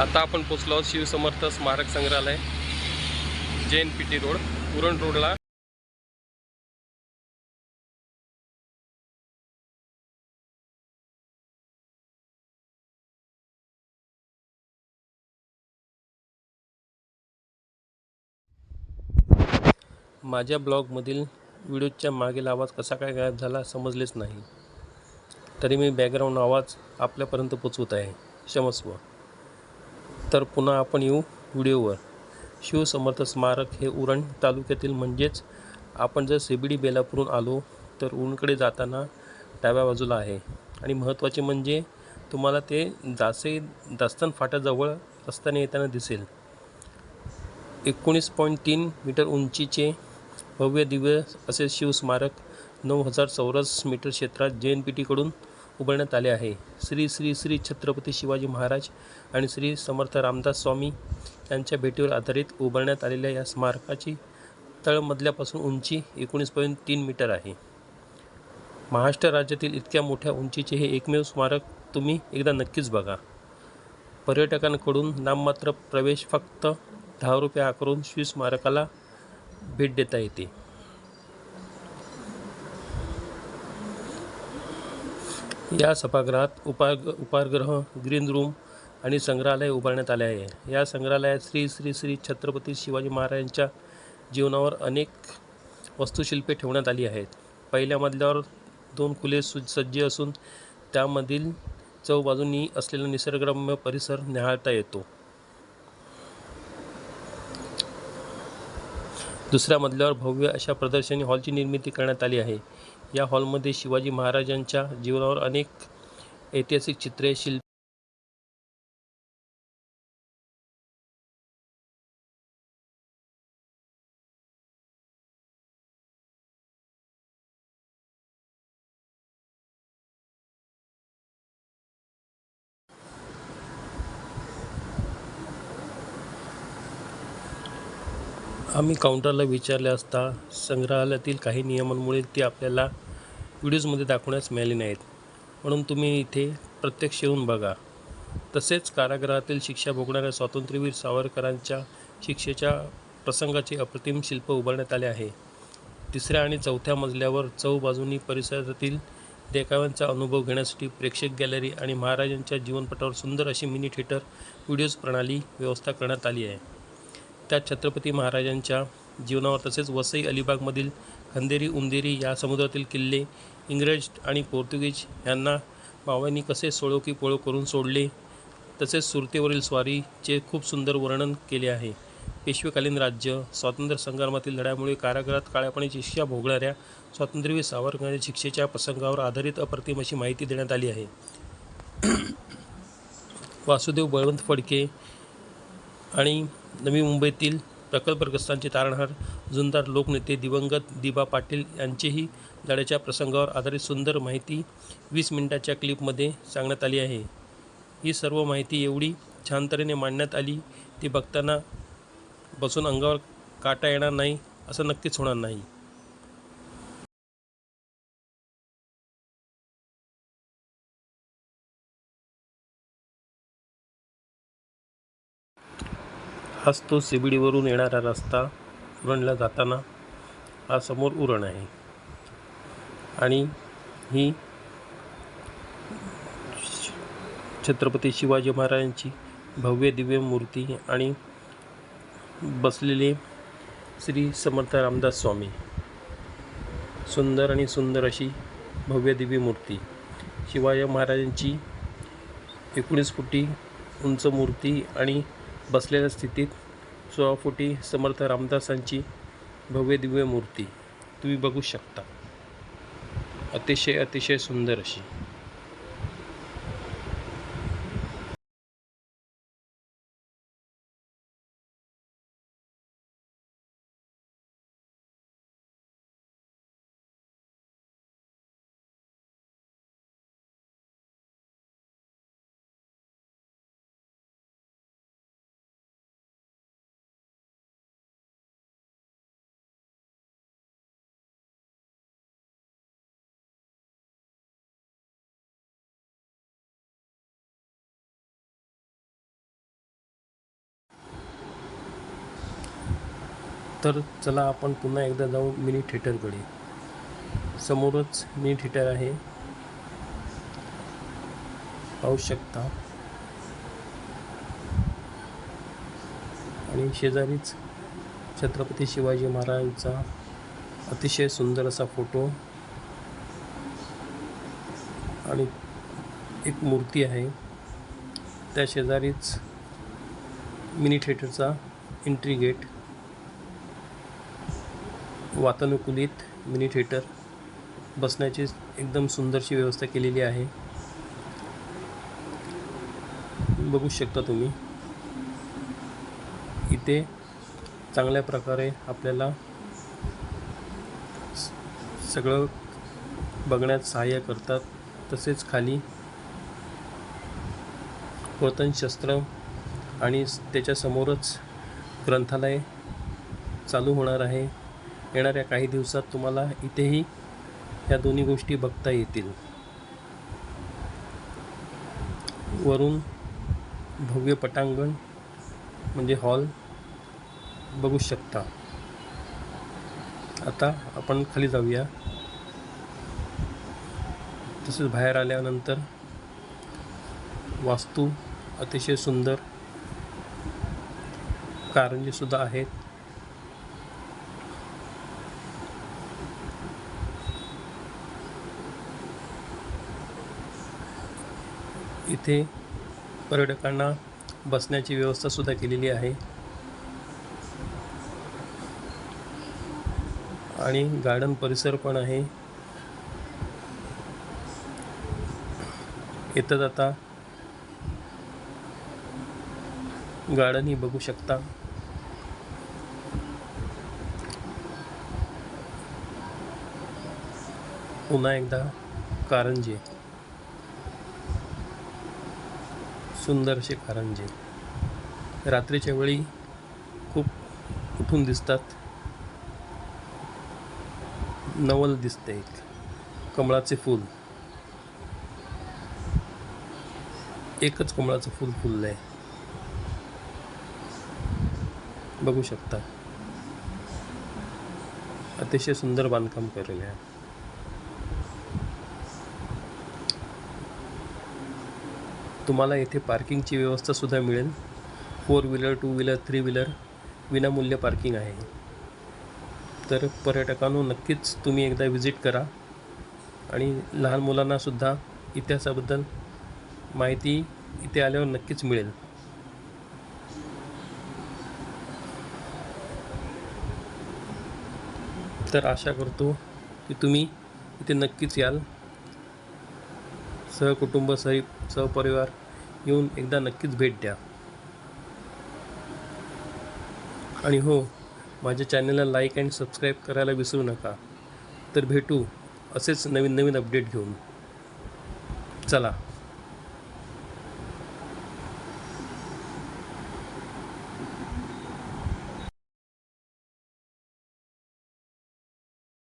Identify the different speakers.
Speaker 1: आता आपण पोचलो आहोत शिवसमर्थ स्मारक संग्रहालय J N P T road Uran रोडला. माझ्या ब्लॉगमधील व्हिडिओच्या मागील आवाज कसा काय गायब झाला समजलेच नाही. तरी मी बॅकग्राऊंड आवाज आपल्यापर्यंत पोचवत आहे. क्षमस्व. तर पुन्हा आपण येऊ व्हिडिओवर. शिवसमर्थ स्मारक हे उरण तालुक्यातील म्हणजेच आपण जर सेबिडी बेलापूरून आलो तर उरणकडे जाताना डाव्या बाजूला आहे. आणि महत्त्वाचे म्हणजे तुम्हाला ते दासे दास्तान फाट्याजवळ रस्त्याने येताना दिसेल. एकोणीस पॉईंट तीन मीटर उंचीचे भव्य दिव्य असे शिवस्मारक नऊ हजार चौरस मीटर क्षेत्रात जे एन पी टीकडून उभारण्यात आले आहे. श्री श्री श्री छत्रपती शिवाजी महाराज आणि श्री समर्थ रामदास स्वामी यांच्या भेटीवर आधारित उभारण्यात आलेल्या या स्मारकाची तळमधल्यापासून उंची एकोणीस पॉईंट तीन मीटर आहे. महाराष्ट्र राज्यातील इतक्या मोठ्या उंचीचे हे एकमेव स्मारक तुम्ही एकदा नक्कीच बघा. पर्यटकांकडून नाममात्र प्रवेश फक्त दहा रुपये आकारून श्री स्मारकाला भेट देता येते. या सभागृहात उपाय उपाहारगृह ग्रीन रूम आणि संग्रहालय उभारण्यात आले आहे. या संग्रहालयात श्री श्री श्री छत्रपती शिवाजी महाराजांच्या जीवनावर अनेक वस्तुशिल्पे ठेवण्यात आली आहेत. पहिल्या मजल्यावर दोन खुले सु सज्ज असून त्यामधील चौबाजूंनी असलेला निसर्गरम्य परिसर निहाळता येतो. दुसऱ्या मजल्यावर भव्य अशा प्रदर्शनी हॉलची निर्मिती करण्यात आली आहे. या हॉलमध्ये शिवाजी महाराजांच्या जीवनावर अनेक ऐतिहासिक चित्रे शिल्प आम्ही काउंटरला विचारले असता संग्रहालयातील काही नियमांमुळे ती आपल्याला व्हिडिओजमध्ये दाखवण्यास मिळाली नाहीत. म्हणून तुम्ही इथे प्रत्यक्ष येऊन बघा. तसेच कारागृहातील शिक्षा भोगणाऱ्या स्वातंत्र्यवीर सावरकरांच्या शिक्षेच्या प्रसंगाचे अप्रतिम शिल्प उभारण्यात आले आहे. तिसऱ्या आणि चौथ्या मजल्यावर चौबाजूंनी परिसरातील देखाव्यांचा अनुभव घेण्यासाठी प्रेक्षक गॅलरी आणि महाराजांच्या जीवनपटावर सुंदर अशी मिनी थिएटर व्हिडिओज प्रणाली व्यवस्था करण्यात आली आहे. त्यात छत्रपती महाराजांच्या जीवनावर तसेच वसई अलिबागमधील खंदेरी उंदेरी या समुद्रातील किल्ले इंग्रज आणि पोर्तुगीज यांना मावळ्यांनी कसे सोळोकी पोळो करून सोडले तसेच सुरतेवरील स्वारीचे खूप सुंदर वर्णन केले आहे. पेशवेकालीन राज्य स्वातंत्र्य संग्रामातील लढ्यामुळे कारागृहात काळ्यापणे शिक्षा भोगणाऱ्या स्वातंत्र्यवीर सावरकरांच्या शिक्षेच्या प्रसंगावर आधारित अप्रतिम अशी माहिती देण्यात आली आहे. वासुदेव बळवंत फडके आणि नवी मुंबईतील प्रकल्पग्रस्तांचे तारणहार जुंदार लोकनेते दिवंगत दिबा पाटील यांचेही लढ्याच्या प्रसंगावर आधारित सुंदर माहिती वीस मिनिटाच्या क्लिपमध्ये सांगण्यात आली आहे. ही सर्व माहिती एवढी छान तऱ्हेने मांडण्यात आली ती बघताना बसून अंगावर काटा येणार नाही असं नक्कीच होणार नाही. हाच तो सिबिडीवरून येणारा रस्ता उरणला जाताना हा समोर उरण आहे. आणि ही छत्रपती शिवाजी महाराजांची भव्य दिव्य मूर्ती आणि बसलेले श्री समर्थ रामदास स्वामी. सुंदर आणि सुंदर अशी भव्य दिव्य मूर्ती. शिवाजी महाराजांची एकोणीस फुटी उंच मूर्ती आणि बसलेल्या स्थितीत सोळा फुटी समर्थ रामदासांची भव्य दिव्य मूर्ती. तुम्ही बघू शकता. अतिशय अतिशय सुंदर अशी. तर चला आपण पुन्हा एकदा जाऊ मिनी थिएटरकडे. समोरच मिनी थिएटर आहे. पाहू शकता. आणि शेजारीच छत्रपती शिवाजी महाराजांचा अतिशय सुंदर असा फोटो. आणि एक मूर्ती आहे. त्या शेजारीच मिनी थिएटरचा एंट्री गेट वातानुकूलित मिनी थिएटर बसण्याची एकदम सुंदरशी व्यवस्था केलेली आहे. बघू शकता तुम्ही. इथे चांगल्या प्रकारे आपल्याला स- सगळं बघण्यात सहाय्य करतात. तसेच खाली पुरातन शस्त्र आणि त्याच्यासमोरच ग्रंथालय चालू होणार आहे. येणाऱ्या काही दिवसात तुम्हाला इथेही या दोन्ही गोष्टी बघता येतील. वरून भव्य पटांगण म्हणजे हॉल बघू शकता. आता आपण खाली जाऊया. तसेच बाहेर आल्यानंतर वास्तू अतिशय सुंदर कारंजेसुद्धा आहेत. इथे पर्यटकांना बसण्याची व्यवस्थासुद्धा केलेली आहे. आणि गार्डन परिसर पण आहे. येता जाता गार्डनही बघू शकता. पुन्हा एकदा कारंजे. सुंदर असे कारंजे. रात्रीच्या वेळी खूप उठून दिसतात. नवल दिसते एक. कमळाचे फूल. एकच कमळाचं फूल फुललं आहे बघू शकता. अतिशय सुंदर बांधकाम केलेलं आहे. तुम्हाला येथे पार्किंगची व्यवस्थासुद्धा मिळेल. Four wheeler two wheeler three wheeler विनामूल्य पार्किंग आहे. तर पर्यटकांनो नक्कीच तुम्ही एकदा व्हिजिट करा. आणि लहान मुलांनासुद्धा इतिहासाबद्दल माहिती इथे आल्यावर नक्कीच मिळेल. तर आशा करतो की तुम्ही इथे नक्कीच याल. सहकुटुंब सह सहपरिवार येऊन एकदा नक्कीच भेट द्या. आणि हो माझ्या चॅनलला लाईक अँड सबस्क्राईब करायला विसरू नका. तर भेटू असेच नवीन नवीन अपडेट घेऊन. चला.